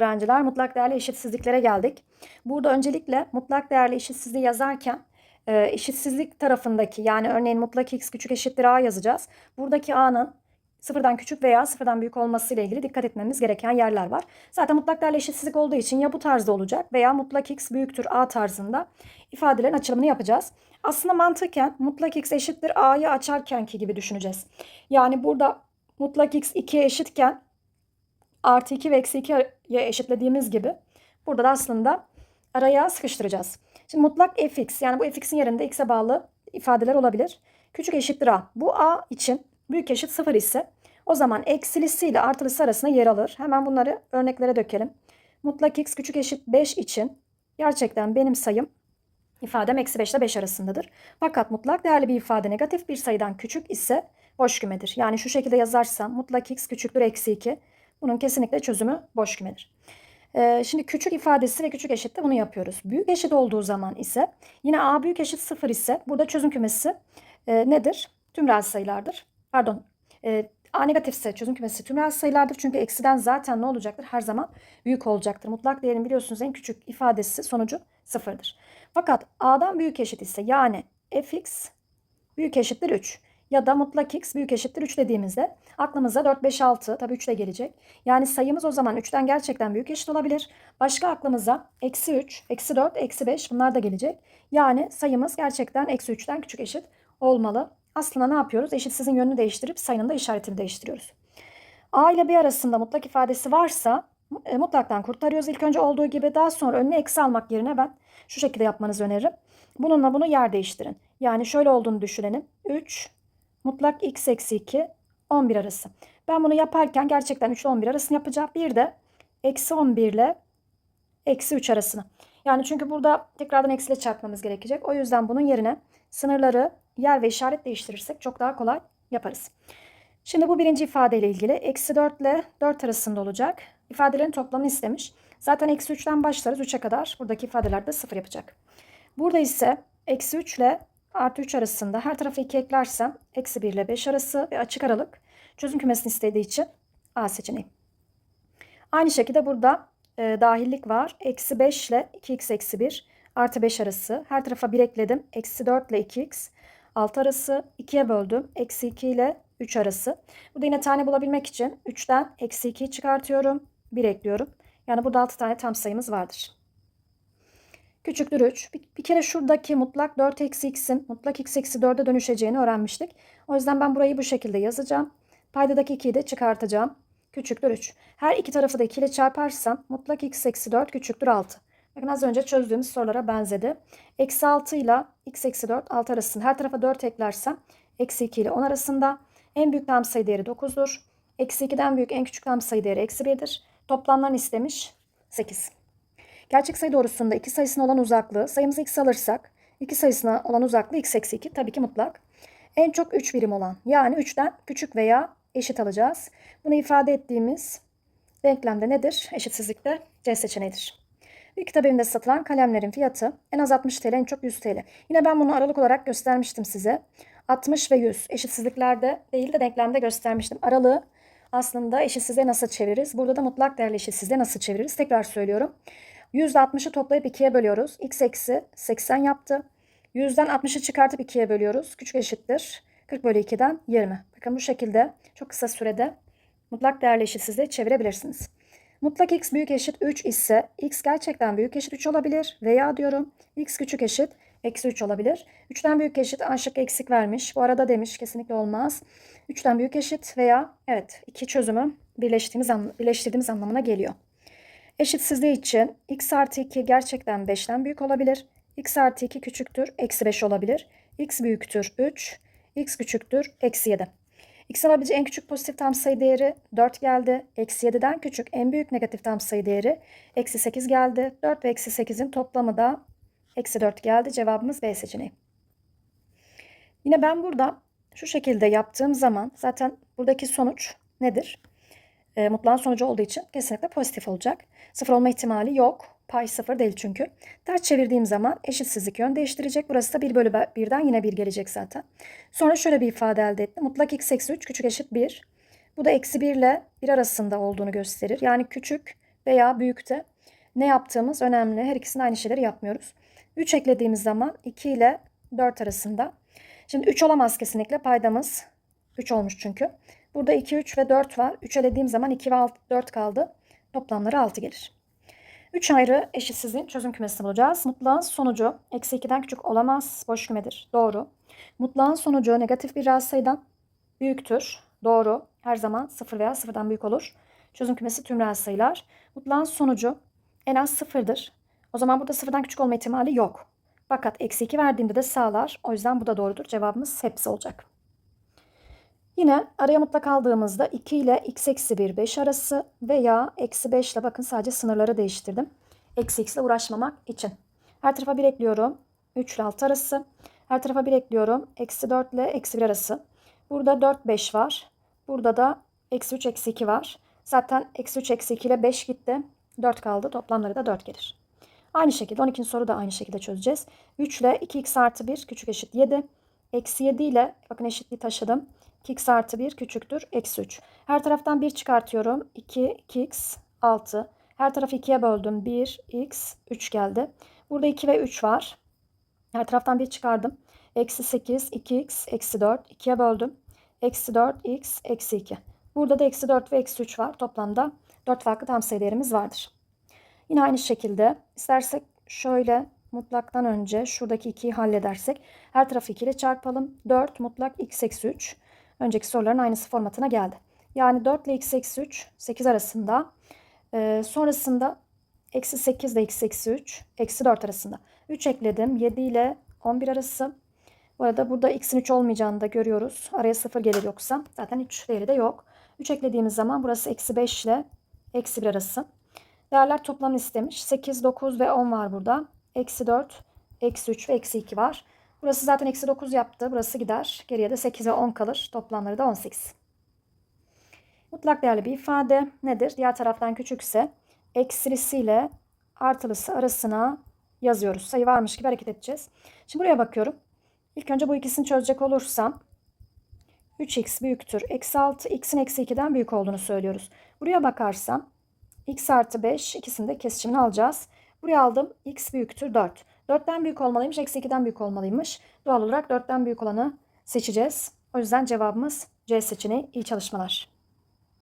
öğrenciler mutlak değerli eşitsizliklere geldik. Burada öncelikle mutlak değerli eşitsizliği yazarken e, eşitsizlik tarafındaki yani örneğin mutlak x küçük eşittir a yazacağız. Buradaki a'nın sıfırdan küçük veya sıfırdan büyük olması ile ilgili dikkat etmemiz gereken yerler var. Zaten mutlak değerli eşitsizlik olduğu için ya bu tarzda olacak veya mutlak x büyüktür a tarzında ifadelerin açılımını yapacağız. Aslında mantıken mutlak x eşittir a'yı açarkenki gibi düşüneceğiz. Yani burada mutlak x 2'ye eşitken artı 2 ve eksi 2'ye eşitlediğimiz gibi burada da aslında araya sıkıştıracağız. Şimdi mutlak fx yani bu fx'in yerinde x'e bağlı ifadeler olabilir. Küçük eşittir a. Bu a için büyük eşit 0 ise o zaman eksilisi ile artılısı arasında yer alır. Hemen bunları örneklere dökelim. Mutlak x küçük eşit 5 için gerçekten benim sayım ifadem eksi 5 ile 5 arasındadır. Fakat mutlak değerli bir ifade negatif bir sayıdan küçük ise boş kümedir. Yani şu şekilde yazarsam mutlak x küçüktür eksi 2. Bunun kesinlikle çözümü boş kümedir. Ee, şimdi küçük ifadesi ve küçük eşitte bunu yapıyoruz. Büyük eşit olduğu zaman ise yine a büyük eşit 0 ise burada çözüm kümesi e, nedir? Tüm reel sayılardır. Pardon. E, a negatifse çözüm kümesi tüm reel sayılardır. Çünkü eksiden zaten ne olacaktır? Her zaman büyük olacaktır. Mutlak değerin biliyorsunuz en küçük ifadesi sonucu sıfırdır. Fakat a'dan büyük eşit ise yani fx büyük eşittir 3 ya da mutlak x büyük eşittir 3 dediğimizde aklımıza 4, 5, 6 tabii 3 de gelecek. Yani sayımız o zaman 3'ten gerçekten büyük eşit olabilir. Başka aklımıza eksi 3, eksi 4, eksi 5 bunlar da gelecek. Yani sayımız gerçekten eksi 3'ten küçük eşit olmalı. Aslında ne yapıyoruz? Eşitsizin yönünü değiştirip sayının da işaretini değiştiriyoruz. A ile B arasında mutlak ifadesi varsa e, mutlaktan kurtarıyoruz ilk önce olduğu gibi. Daha sonra önüne eksi almak yerine ben şu şekilde yapmanızı öneririm. Bununla bunu yer değiştirin. Yani şöyle olduğunu düşünelim. 3 mutlak x eksi 2 11 arası. Ben bunu yaparken gerçekten 3 ile 11 arasını yapacağım. Bir de eksi 11 ile eksi 3 arasını. Yani çünkü burada tekrardan eksiyle çarpmamız gerekecek. O yüzden bunun yerine sınırları yer ve işaret değiştirirsek çok daha kolay yaparız. Şimdi bu birinci ifadeyle ilgili eksi 4 ile 4 arasında olacak. İfadelerin toplamını istemiş. Zaten eksi 3'ten başlarız 3'e kadar. Buradaki ifadeler de 0 yapacak. Burada ise eksi 3 ile artı 3 arasında her tarafa 2 eklersem eksi 1 ile 5 arası ve açık aralık çözüm kümesini istediği için A seçeneği. Aynı şekilde burada e, dahillik var. Eksi 5 ile 2x eksi 1 artı 5 arası. Her tarafa 1 ekledim. Eksi 4 ile 2x 6 arası 2'ye böldüm. Eksi 2 ile 3 arası. Burada yine tane bulabilmek için 3'ten eksi 2'yi çıkartıyorum. 1 ekliyorum. Yani burada 6 tane tam sayımız vardır. Küçüktür 3. Bir, bir kere şuradaki mutlak 4 eksi x'in mutlak x eksi 4'e dönüşeceğini öğrenmiştik. O yüzden ben burayı bu şekilde yazacağım. Paydadaki 2'yi de çıkartacağım. Küçüktür 3. Her iki tarafı da 2 ile çarparsam mutlak x eksi 4 küçüktür 6. Bakın az önce çözdüğümüz sorulara benzedi. Eksi 6 ile x eksi 4 6 arasında her tarafa 4 eklersem eksi 2 ile 10 arasında en büyük tam sayı değeri 9'dur. Eksi 2'den büyük en küçük tam sayı değeri eksi 1'dir. Toplamlarını istemiş 8. Gerçek sayı doğrusunda iki sayısına olan uzaklığı sayımızı x alırsak iki sayısına olan uzaklığı x eksi 2 tabii ki mutlak. En çok 3 birim olan yani 3'ten küçük veya eşit alacağız. Bunu ifade ettiğimiz denklemde nedir? Eşitsizlikte C seçeneğidir. Bir kitap evinde satılan kalemlerin fiyatı en az 60 TL en çok 100 TL. Yine ben bunu aralık olarak göstermiştim size. 60 ve 100 eşitsizliklerde değil de denklemde göstermiştim. Aralığı aslında eşitsizliğe nasıl çeviririz? Burada da mutlak değerli eşitsizliğe nasıl çeviririz? Tekrar söylüyorum. %60'ı toplayıp 2'ye bölüyoruz. X eksi 80 yaptı. 100'den 60'ı çıkartıp 2'ye bölüyoruz. Küçük eşittir. 40 bölü 2'den 20. Bakın bu şekilde çok kısa sürede mutlak değerli eşitsizliği çevirebilirsiniz. Mutlak x büyük eşit 3 ise x gerçekten büyük eşit 3 olabilir. Veya diyorum x küçük eşit eksi 3 olabilir. 3'ten büyük eşit aşık eksik vermiş. Bu arada demiş kesinlikle olmaz. 3'ten büyük eşit veya evet iki çözümü birleştirdiğimiz anlamına geliyor. Eşitsizliği için x artı 2 gerçekten 5'ten büyük olabilir. x artı 2 küçüktür, eksi 5 olabilir. x büyüktür 3, x küçüktür, eksi 7. x alabileceği en küçük pozitif tam sayı değeri 4 geldi. Eksi 7'den küçük en büyük negatif tam sayı değeri eksi 8 geldi. 4 ve eksi 8'in toplamı da eksi 4 geldi. Cevabımız B seçeneği. Yine ben burada şu şekilde yaptığım zaman zaten buradaki sonuç nedir? E, mutlağın sonucu olduğu için kesinlikle pozitif olacak. Sıfır olma ihtimali yok. Pay sıfır değil çünkü. Ters çevirdiğim zaman eşitsizlik yön değiştirecek. Burası da 1 bölü 1'den yine 1 gelecek zaten. Sonra şöyle bir ifade elde ettim. Mutlak x eksi 3 küçük eşit 1. Bu da eksi 1 ile 1 arasında olduğunu gösterir. Yani küçük veya büyükte ne yaptığımız önemli. Her ikisinde aynı şeyleri yapmıyoruz. 3 eklediğimiz zaman 2 ile 4 arasında. Şimdi 3 olamaz kesinlikle paydamız 3 olmuş çünkü. Burada 2, 3 ve 4 var. 3 elediğim zaman 2 ve 6, 4 kaldı. Toplamları 6 gelir. 3 ayrı eşitsizliğin çözüm kümesini bulacağız. Mutlağın sonucu eksi 2'den küçük olamaz. Boş kümedir. Doğru. Mutlağın sonucu negatif bir reel sayıdan büyüktür. Doğru. Her zaman 0 veya 0'dan büyük olur. Çözüm kümesi tüm reel sayılar. Mutlağın sonucu en az 0'dır. O zaman burada 0'dan küçük olma ihtimali yok. Fakat eksi 2 verdiğimde de sağlar. O yüzden bu da doğrudur. Cevabımız hepsi olacak. Yine araya mutlak aldığımızda 2 ile x eksi 1 5 arası veya eksi 5 ile bakın sadece sınırları değiştirdim. Eksi x ile uğraşmamak için. Her tarafa 1 ekliyorum. 3 ile 6 arası. Her tarafa 1 ekliyorum. Eksi 4 ile eksi 1 arası. Burada 4 5 var. Burada da eksi 3 eksi 2 var. Zaten eksi 3 eksi 2 ile 5 gitti. 4 kaldı. Toplamları da 4 gelir. Aynı şekilde 12. soru da aynı şekilde çözeceğiz. 3 ile 2x artı 1 küçük eşit 7. Eksi 7 ile bakın eşitliği taşıdım. 2x artı 1 küçüktür. Eksi 3. Her taraftan 1 çıkartıyorum. 2, 2x, 6. Her tarafı 2'ye böldüm. 1, x, 3 geldi. Burada 2 ve 3 var. Her taraftan 1 çıkardım. Eksi 8, 2x, eksi 4. 2'ye böldüm. Eksi 4, x, eksi 2. Burada da eksi 4 ve eksi 3 var. Toplamda 4 farklı tam sayı değerimiz vardır. Yine aynı şekilde istersek şöyle mutlaktan önce şuradaki 2'yi halledersek her tarafı 2 ile çarpalım. 4 mutlak x eksi 3. Önceki soruların aynısı formatına geldi. Yani 4 ile x eksi 3 8 arasında. Ee, sonrasında eksi 8 ile x eksi 3 eksi 4 arasında. 3 ekledim. 7 ile 11 arası. Bu arada burada x'in 3 olmayacağını da görüyoruz. Araya 0 gelir yoksa. Zaten 3 değeri de yok. 3 eklediğimiz zaman burası eksi 5 ile eksi 1 arası. Değerler toplamını istemiş. 8, 9 ve 10 var burada. Eksi 4, eksi 3 ve eksi 2 var. Burası zaten eksi 9 yaptı. Burası gider. Geriye de 8 ve 10 kalır. Toplamları da 18. Mutlak değerli bir ifade nedir? Diğer taraftan küçükse eksilisiyle artılısı arasına yazıyoruz. Sayı varmış gibi hareket edeceğiz. Şimdi buraya bakıyorum. İlk önce bu ikisini çözecek olursam 3x büyüktür. Eksi 6 x'in eksi 2'den büyük olduğunu söylüyoruz. Buraya bakarsam x artı 5 ikisini de kesişimini alacağız. Buraya aldım x büyüktür 4. 4'ten büyük olmalıymış. Eksi 2'den büyük olmalıymış. Doğal olarak 4'ten büyük olanı seçeceğiz. O yüzden cevabımız C seçeneği. İyi çalışmalar.